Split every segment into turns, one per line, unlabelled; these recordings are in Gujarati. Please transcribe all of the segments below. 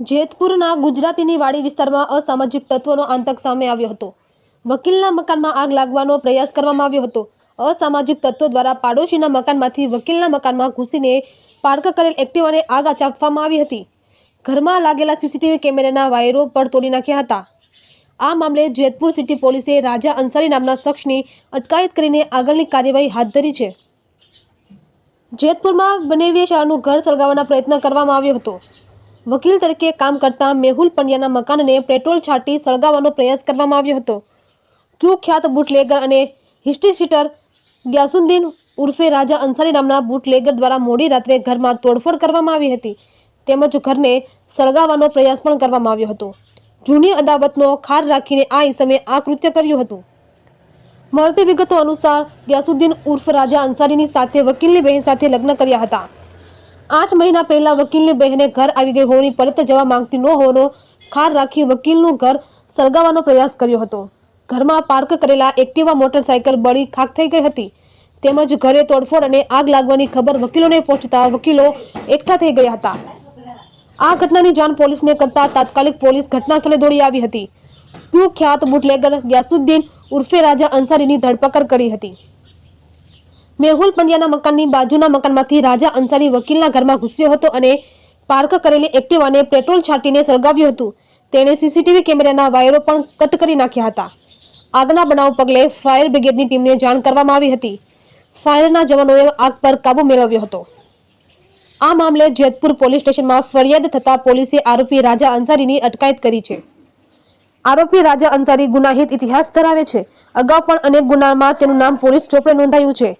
જેતપુરના ગુજરાતીની વાડી વિસ્તારમાં અસામાજિક તત્વોનો આતંક સામે આવ્યો હતો. વકીલના મકાનમાં આગ લાગવાનો પ્રયાસ કરવામાં આવ્યો હતો. અસામાજિક તત્વો દ્વારા પાડોશીના મકાનમાંથી વકીલના મકાનમાં ઘૂસીને પાર્ક કરેલ એક્ટિવાને આગ આચાપવામાં આવી હતી. ઘરમાં લાગેલા સીસીટીવી કેમેરાના વાયરો પણ તોડી નાખ્યા હતા. આ મામલે જેતપુર સિટી પોલીસે રાજા અંસારી નામના શખ્સની અટકાયત કરીને આગળની કાર્યવાહી હાથ ધરી છે. જેતપુરમાં બનેવી શાહનું ઘર સળગાવવાના પ્રયત્ન કરવામાં આવ્યો હતો. વકીલ તરીકે કામ કરતા મેહુલ પંડ્યાના મકાનને પેટ્રોલ છાંટી સળગાવવાનો પ્રયાસ કરવામાં આવ્યો હતો. કુખ્યાત બુટલેગર અને હિસ્ટ્રીશીટર ગ્યાસુદ્દીન ઉર્ફે રાજા અંસારી નામના બુટલેગર દ્વારા મોડી રાત્રે ઘરમાં તોડફોડ કરવામાં આવી હતી. તેમજ ઘરને સળગાવવાનો પ્રયાસ પણ કરવામાં આવ્યો હતો. જૂની અદાવતનો ખાર રાખીને આ ઈસમે આ કૃત્ય કર્યું હતું. મળતી વિગતો અનુસાર ગ્યાસુદ્દીન ઉર્ફ રાજા અંસારીની સાથે વકીલની બહેન સાથે લગ્ન કર્યા હતા. આઠ મહિના પહેલા વકીલની બહેને ઘર આવી ગઈ હોવાની પરત જવા માંગતી ન હોવાનો ખાર રાખી વકીલનું ઘર સળગાવવાનો પ્રયાસ કર્યો હતો. ઘરમાં પાર્ક કરેલા એક્ટિવા મોટરસાયકલ બળી ખાક થઈ ગઈ હતી. તેમજ ઘરે તોડફોડ અને આગ લાગવાની ખબર વકીલોને પહોંચતા વકીલો એકઠા થઈ ગયા હતા. આ ઘટનાની જાણ પોલીસને કરતા તાત્કાલિક પોલીસ ઘટના સ્થળે દોડી આવી હતી. કુખ્યાત બુટલેગર ગ્યાસુદ્દીન ઉર્ફે રાજા અંસારીની ધરપકડ કરી હતી. મેહુલ પંડ્યાના મકાનની બાજુના મકાનમાંથી રાજા અંસારી વકીલના ઘરમાં ઘૂસ્યો હતો અને પાર્ક કરેલી એક્ટિવાને પેટ્રોલ છાંટીને સળગાવ્યું હતું. તેણે સીસીટીવી કેમેરાના વાયરો પણ કટ કરી નાખ્યા હતા. આગના બનાવ પગલે ફાયર બ્રિગેડની ટીમને જાણ કરવામાં આવી હતી. ફાયરના જવાનોએ આગ પર કાબુ મેળવ્યો હતો. આ મામલે જેતપુર પોલીસ સ્ટેશનમાં ફરિયાદ થતાં પોલીસે આરોપી રાજા અંસારીની અટકાયત કરી છે. આરોપી રાજા અંસારી ગુનાહિત ઇતિહાસ ધરાવે છે. અગાઉ પણ અનેક ગુનામાં તેનું નામ પોલીસ ચોપડે નોંધાયું છે.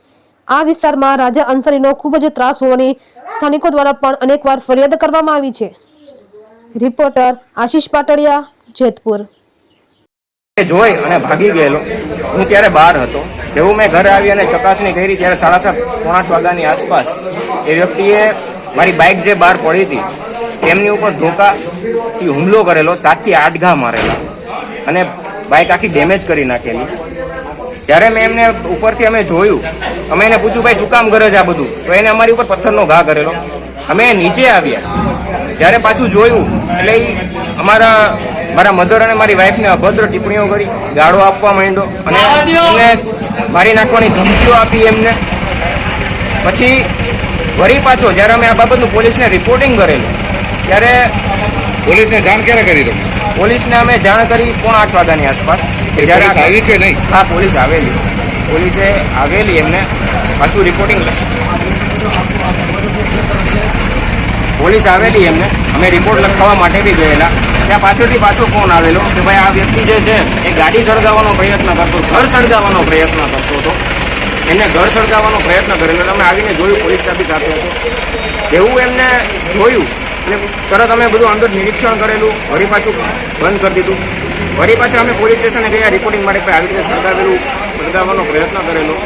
આ વિસ્તારમાં રાજા અંસારીનો ખૂબ જ ત્રાસ હોવાની સ્થાનિકો દ્વારા પણ અનેકવાર ફરિયાદ કરવામાં આવી છે. રિપોર્ટર આશીષ પાટડિયા, જેતપુર.
જોઈ અને ભાગી ગયેલો. હું ત્યારે બહાર હતો. જેવું મેં ઘરે આવી અને ચકાસણી કરી ત્યારે સાડા સાત, પોણા વાગ્યાની આસપાસ એ વ્યક્તિએ મારી બાઇક જે બહાર પડી હતી, તેમની ઉપર ધોકાથી હુમલો કરેલો, સાતથી આઠ ઘા મારેલા. અને બાઇક આખી ડેમેજ કરી નાખેલી. જ્યારે મેં એમને ઉપરથી અમે જોયું અમે એને પૂછ્યું ભાઈ શું કામ કરે છે આ બધું? તો એને અમારી ઉપર પથ્થરનો ઘા કરેલો. અમે નીચે આવ્યા. જ્યારે પાછું જોયું એટલે એ અમારા મારા મધર અને મારી વાઈફને અભદ્ર ટિપ્પણીઓ કરી ગાળો આપવા માંડ્યો અને એમને મારી નાખવાની ધમકીઓ આપી એમને. પછી વળી પાછો જ્યારે અમે આ બાબતનું પોલીસને રિપોર્ટિંગ કરેલું ત્યારે
પોલીસને જાણ ક્યારે કરી તમે?
પોલીસને અમે જાણ કરી પોણા આઠ વાગ્યાની આસપાસ કે જ્યારે
આવી કે નહીં?
હા પોલીસ આવેલી. પોલીસે આવેલી એમને પાછું રિપોર્ટિંગ પોલીસ આવેલી એમને. અમે રિપોર્ટ લખાવવા માટે બી ગયેલા. ત્યાં પાછળથી પાછો ફોન આવેલો કે ભાઈ આ વ્યક્તિ જે છે એ ગાડી સળગાવવાનો પ્રયત્ન કરતો ઘર સળગાવવાનો પ્રયત્ન કરતો હતો. એને ઘર સળગાવવાનો પ્રયત્ન કરેલો અમે આવીને જોયું પોલીસ સ્ટાફી સાથે હતો. જેવું એમને જોયું એટલે તરત અમે બધું અંદર નિરીક્ષણ કરેલું, વળી પાછું બંધ કરી દીધું. વળી પાછા અમે પોલીસ સ્ટેશને ગયા રિપોર્ટિંગ માટે આવી રીતે સળગાવેલું, સળગાવવાનો પ્રયત્ન કરેલો.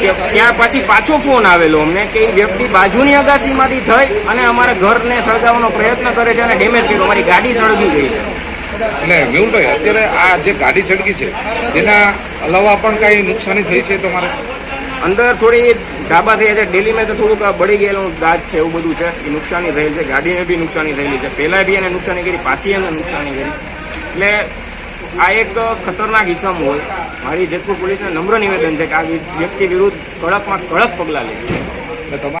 કે ત્યાં પછી પાછો ફોન આવેલો અમને કે એ વ્યક્તિ બાજુની અગાસીમાંથી થઈ અને અમારા ઘરને સળગાવવાનો પ્રયત્ન કરે છે અને ડેમેજ કર્યો. અમારી ગાડી સળગી ગઈ છે.
એટલે મેહુલભાઈ, અત્યારે આ જે ગાડી સળગી છે તેના અલાવા પણ કાંઈ નુકસાની થઈ છે તમારે?
અંદર થોડી ધાબા થયા છે. ડેલીમાં તો થોડુંક બળી ગયેલું દાજ છે, એવું બધું છે. એ નુકસાની થયેલ છે. ગાડીને બી નુકસાની થયેલી છે. પહેલાં બી એને નુકસાની કરી, પાછી એને નુકસાની કરી. એટલે આ એક ખતરનાક ઇસમ હોય. મારી જેતપુર પોલીસને નમ્ર નિવેદન છે કે આ વ્યક્તિ વિરુદ્ધ કડકમાં કડક પગલાં લે